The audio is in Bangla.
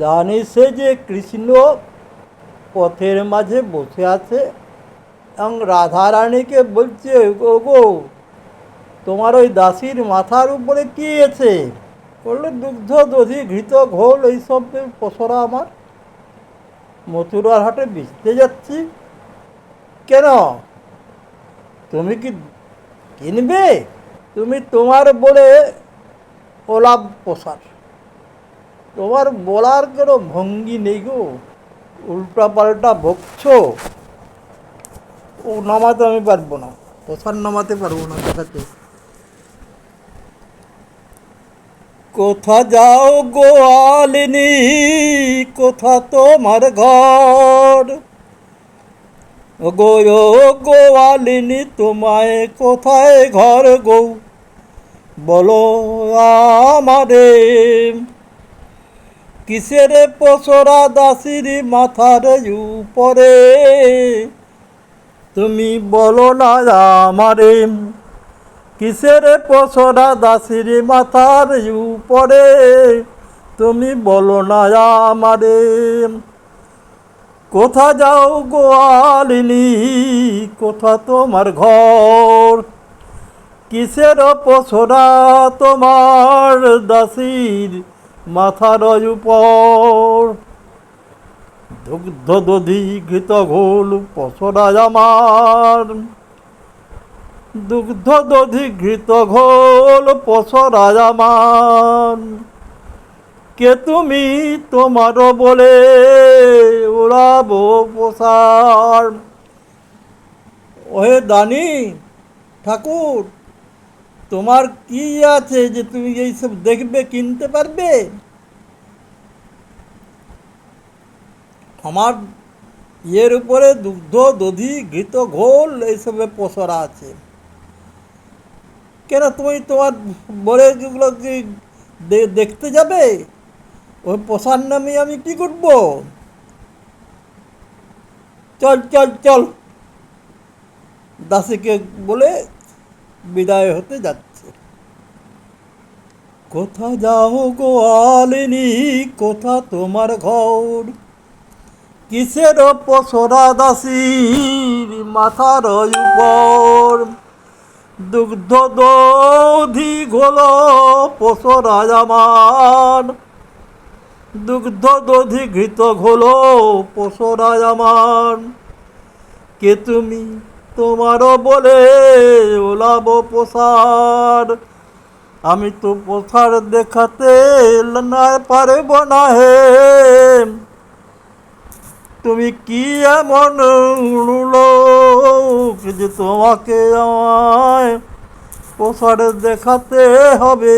জানিসে যে কৃষ্ণ পথের মাঝে বসে আছে, এবং রাধারানীকে বলছে, ওগো, তোমার ওই দাসীর মাথার উপরে কি আছে? বলল, দুগ্ধ, দধি, ঘৃত, ঘোল এইসব পশরা আমার। মথুরার হাটে বেচতে যাচ্ছি। কেন? তুমি কি কিনবে? তুমি তোমার বলে ওলাভ পোষার তোমার বলার কোনো ভঙ্গি নেই গো। উল্টা পাল্টা বকছ। ও নামাতে আমি পারব না। পোষার নামাতে পারব না দেখাতে কোথা যাও গোয়ালিনী কোথা তোমার ঘর? গো গোয়ালিনী তোমায় কোথায় ঘর গো? বলো আমারে কিসের পসরা দাসির মাথার উপরে? তুমি বলো না আমারে, কিসের পসরা দাসির মাথার উপরে? তুমি বলো না আমারে, কোথা যাও গোয়ালিনী কোথা তোমার ঘর? কিসের পসরা তোমার দাসির মাথার উপর। দুগ্ধ দধি ঘৃত ঘোল পসরা আমার দুগ্ধ দধি ঘৃত ঘোল পসরা আমার কে তুমি তোমার বলে ওড়াবো পোষার ওহে দানি ঠাকুর তোমার কি আছে যে তুমি এইসব দেখবে, কিনতে পারবে? আমার ইয়ের উপরে দুগ্ধ, দধি, ঘৃত, ঘোল, এইসবে পসরা আছে। কেন তুমি তোমার বলে যেগুলো দেখতে যাবে? ওই পোষার নামে আমি কি করব? চল চল চল। দাসীকে বলে বিদায় হতে যাচ্ছে। কোথা যাও গোয়ালিনী কোথা তোমার ঘর? কিসের পসরা দাসীর মাথার উপর? দুগ্ধ দধি ঘোল পসরা আমার। দুগ্ধ দধি ঘৃত ঘোল পসরা আমার। কে তুমি তোমারও বলে ওলাব প্রসার আমি তো পোষার দেখাতে না পারব না হে তুমি কি এমন লোক যে তোমাকে আমায় পোষার দেখাতে হবে?